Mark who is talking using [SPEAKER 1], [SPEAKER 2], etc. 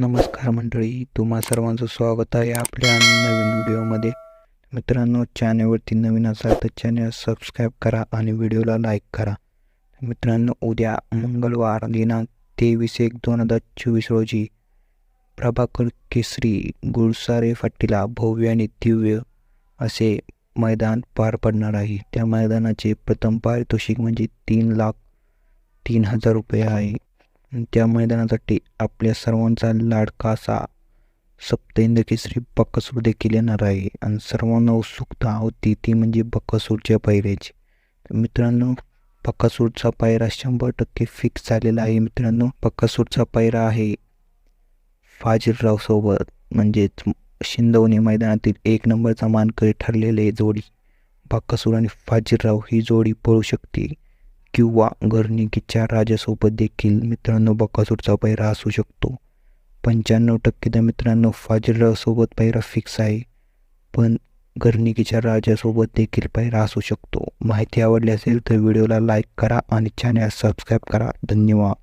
[SPEAKER 1] नमस्कार मंडळी तुम्हा सर्वांचं स्वागत आहे आपल्या नवीन व्हिडिओमध्ये. मित्रांनो चॅनलवरती नवीन असाल तर चॅनल सबस्क्राईब करा आणि व्हिडिओला लाईक करा. मित्रांनो उद्या मंगळवार दिनांक तेवीस एक दोन हजार चोवीस रोजी प्रभाकर केसरी गुळसारे फाटीला भव्य आणि दिव्य असे मैदान पार पडणार आहे. त्या मैदानाचे प्रथम पारितोषिक म्हणजे तीन लाख तीन हजार रुपये आहे. त्या मैदानासाठी आपल्या सर्वांचा लाडका असा सप्तेंद्र केसरी बक्कासूर देखील येणार आहे. आणि सर्वांना उत्सुकता होती ती म्हणजे बक्कासूरच्या पायऱ्याची. मित्रांनो बक्कासूरचा पायरा शंभर टक्के फिक्स झालेला आहे. मित्रांनो बक्कासूरचा पायरा आहे फाजीररावसोबत म्हणजेच शिंदवणे मैदानातील एक नंबरचा मानकरी ठरलेले जोडी. बक्कासूर आणि फाजीलराव ही जोडी पळू शकते किंवा गर्निकीच्या राजासोबत देखील मित्रांनो बकासूरचा पैरा असू शकतो. पंच्याण्णव टक्के तर मित्रांनो फाजीलरावसोबत पैरा फिक्स आहे पण गर्निकीच्या राजासोबत देखील पैरा असू शकतो. माहिती आवडली असेल तर व्हिडिओला लाईक करा आणि चॅनल सबस्क्राईब करा. धन्यवाद.